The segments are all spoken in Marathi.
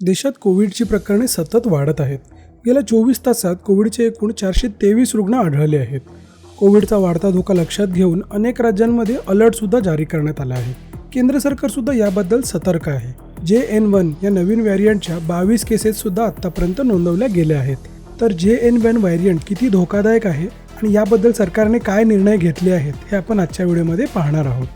देशात कोविडची प्रकरणे सतत वाढत आहेत. गेल्या चोवीस तासात कोविडचे एकूण चारशे तेवीस रुग्ण आढळले आहेत. कोविडचा वाढता धोका लक्षात घेऊन अनेक राज्यांमध्ये अलर्टसुद्धा जारी करण्यात आला आहे. केंद्र सरकारसुद्धा याबद्दल सतर्क आहे. जे एन वन या नवीन व्हॅरियंटच्या बावीस केसेससुद्धा आत्तापर्यंत नोंदवल्या गेल्या आहेत. तर जे एन वन व्हॅरियंट किती धोकादायक आहे आणि याबद्दल सरकारने काय निर्णय घेतले आहेत हे आपण आजच्या व्हिडिओमध्ये पाहणार आहोत.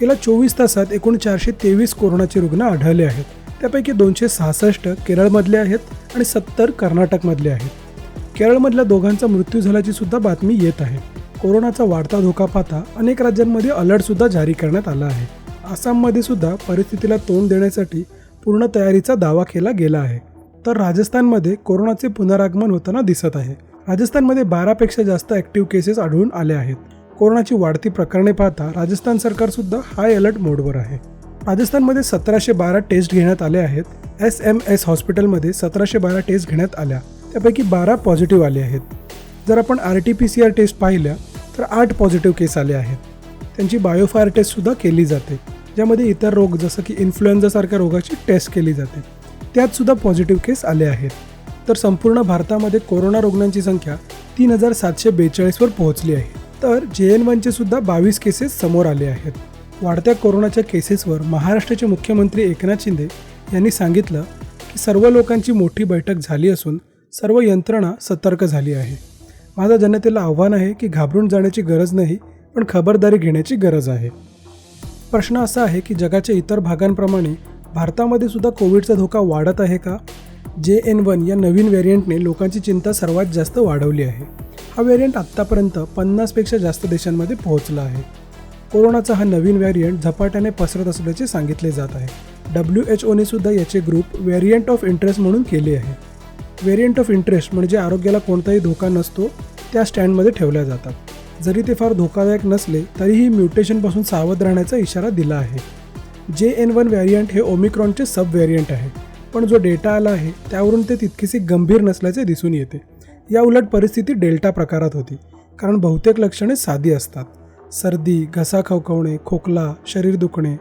गेल्या चोवीस तासात एकूण चारशे तेवीस कोरोनाचे रुग्ण आढळले आहेत. त्यापैकी दोनशे सहासष्ट केरळमधले आहेत आणि सत्तर कर्नाटकमधले आहेत. केरळमधल्या दोघांचा मृत्यू झाल्याची सुद्धा बातमी येत आहे. कोरोनाचा वाढता धोका पाहता अनेक राज्यांमध्ये अलर्टसुद्धा जारी करण्यात आला आहे. आसाममध्ये सुद्धा परिस्थितीला तोंड देण्यासाठी पूर्ण तयारीचा दावा केला गेला आहे. तर राजस्थानमध्ये कोरोनाचे पुनरागमन होताना दिसत आहे. राजस्थानमध्ये बारापेक्षा जास्त ॲक्टिव्ह केसेस आढळून आले आहेत. कोरोनाची वाढती प्रकरणे पाहता राजस्थान सरकारसुद्धा हाय अलर्ट मोडवर आहे. राजस्थानमध्ये सतराशे बारा टेस्ट घेण्यात आले आहेत. एस एम एस हॉस्पिटलमध्ये सतराशे बारा टेस्ट घेण्यात आल्या. त्यापैकी बारा पॉझिटिव्ह आले आहेत. जर आपण R T P C R test पाहिल्या तर आठ पॉझिटिव्ह केस आले आहेत. त्यांची बायोफायर टेस्टसुद्धा केली जाते ज्यामध्ये इतर रोग जसं की इन्फ्लुएन्झासारख्या रोगाची टेस्ट केली जाते. त्यातसुद्धा पॉझिटिव्ह केस आले आहेत. तर संपूर्ण भारतामध्ये कोरोना रुग्णांची संख्या तीन हजार सातशे बेचाळीसवर पोहोचली आहे. तर जे एन वनचे सुद्धा बावीस केसेस समोर आले आहेत. वाढत्या कोरोनाच्या केसेसवर महाराष्ट्राचे मुख्यमंत्री एकनाथ शिंदे यांनी सांगितलं की सर्व लोकांची मोठी बैठक झाली असून सर्व यंत्रणा सतर्क झाली आहे. माझं जनतेला आव्हान आहे की घाबरून जाण्याची गरज नाही पण खबरदारी घेण्याची गरज आहे. प्रश्न असा आहे की जगाच्या इतर भागांप्रमाणे भारतामध्ये सुद्धा कोविडचा धोका वाढत आहे का? जे एन वन या नवीन व्हेरियंटने लोकांची चिंता सर्वात जास्त वाढवली आहे. हा व्हेरियंट आत्तापर्यंत पन्नासपेक्षा जास्त देशांमध्ये पोहोचला आहे. कोरोनाचा हा नवीन व्हेरियंट झपाट्याने पसरत असल्याचे सांगितले जात आहे. डब्ल्यू एच ओने सुद्धा याचे ग्रुप व्हेरियंट ऑफ इंटरेस्ट म्हणून केले आहे. व्हेरियंट ऑफ इंटरेस्ट म्हणजे आरोग्याला कोणताही धोका नसतो त्या स्टँडमध्ये ठेवल्या जातात. जरी ते फार धोकादायक नसले तरीही म्युटेशनपासून सावध राहण्याचा इशारा दिला आहे. जे एन वन व्हॅरियंट हे ओमिक्रॉनचे सब व्हेरियंट आहे. पण जो डेटा आला आहे त्यावरून ते तितकीसे गंभीर नसल्याचे दिसून येते. या उलट परिस्थिती डेल्टा प्रकारात होती. कारण बहुतेक लक्षणे साधी असतात. सर्दी घसा खवखवणे खोकला शरीर दुखणे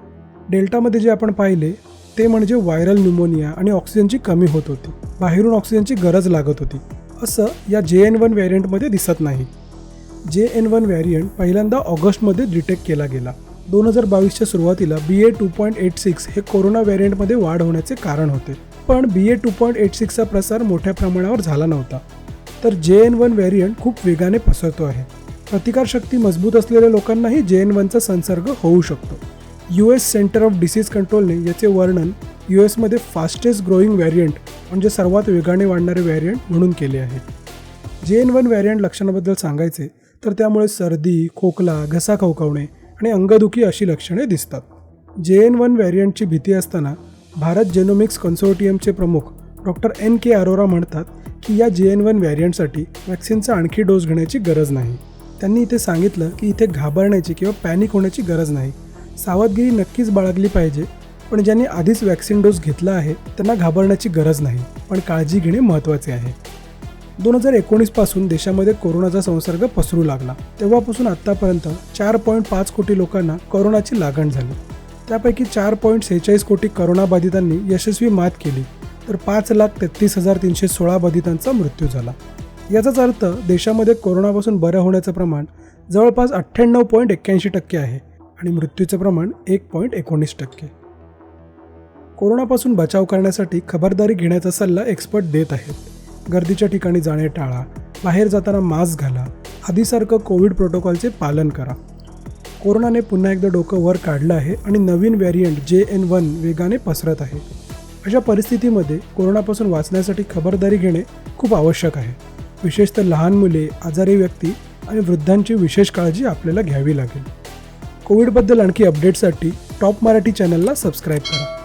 डेल्टामध्ये जे आपण पाहिले ते म्हणजे व्हायरल न्यूमोनिया आणि ऑक्सिजनची कमी होत होती. बाहेरून ऑक्सिजनची गरज लागत होती. असं या जे एन वन व्हॅरियंटमध्ये दिसत नाही. जे एन वन व्हॅरियंट पहिल्यांदा ऑगस्टमध्ये डिटेक्ट केला गेला. दोन हजार बावीसच्या सुरुवातीला B A two point eight six हे कोरोना व्हेरियंटमध्ये वाढ होण्याचे कारण होते. पण B A two point eight सिक्सचा प्रसार मोठ्या प्रमाणावर झाला नव्हता. तर जे एन वन व्हॅरियंट खूप वेगाने पसरतो आहे. प्रतिकारशक्ती मजबूत असलेल्या लोकांनाही जे एन वनचा संसर्ग होऊ शकतो. U S centre of disease कंट्रोलने याचे वर्णन यू एसमध्ये फास्टेस्ट ग्रोईंग व्हॅरियंट म्हणजे सर्वात वेगाने वाढणारे व्हॅरियंट म्हणून केले आहे. जे एन वन व्हॅरियंट लक्षणाबद्दल सांगायचे तर त्यामुळे सर्दी खोकला घसा खवखवणे आणि अंगदुखी अशी लक्षणे दिसतात. जे एन वन व्हॅरियंटची भीती असताना भारत जेनोमिक्स कन्सोर्टियमचे प्रमुख डॉक्टर एन के अरोरा म्हणतात की या जे एन वन व्हॅरियंटसाठी वॅक्सिनचा आणखी डोस घेण्याची गरज नाही. त्यांनी इथे सांगितलं की इथे घाबरण्याची किंवा पॅनिक होण्याची गरज नाही. सावधगिरी नक्कीच बाळगली पाहिजे पण ज्यांनी आधीच वॅक्सिन डोस घेतला आहे त्यांना घाबरण्याची गरज नाही पण काळजी घेणे महत्त्वाचे आहे. दोन हजार एकोणीसपासून देशामध्ये कोरोनाचा संसर्ग पसरू लागला. तेव्हापासून आत्तापर्यंत चार पॉईंट पाच कोटी लोकांना कोरोनाची लागण झाली. त्यापैकी चार पॉईंट सेहेचाळीस कोटी करोनाबाधितांनी यशस्वी मात केली तर पाच लाख तेहतीस हजार तीनशे सोळा बाधितांचा मृत्यू झाला. याचाच अर्थ देशामध्ये कोरोनापासून बरं होण्याचं प्रमाण जवळपास अठ्ठ्याण्णव पॉईंट एक्क्याऐंशी टक्के आहे आणि मृत्यूचं प्रमाण एक पॉईंट एकोणीस टक्के. कोरोनापासून बचाव करण्यासाठी खबरदारी घेण्याचा सल्ला एक्सपर्ट देत आहेत. गर्दीच्या ठिकाणी जाणे टाळा बाहेर जाताना मास्क घाला आधीसारखं कोविड प्रोटोकॉलचे पालन करा. कोरोनाने पुन्हा एकदा डोकं वर काढलं आहे आणि नवीन व्हॅरियंट जे एन वन वेगाने पसरत आहे. अशा परिस्थितीमध्ये कोरोनापासून वाचण्यासाठी खबरदारी घेणे खूप आवश्यक आहे. विशेषतः लहान मुले आजारी व्यक्ती आणि वृद्धांची विशेष काळजी आपल्याला घ्यावी लागेल. कोविडबद्दल आणखी अपडेटसाठी टॉप मराठी चॅनलला सबस्क्राईब करा.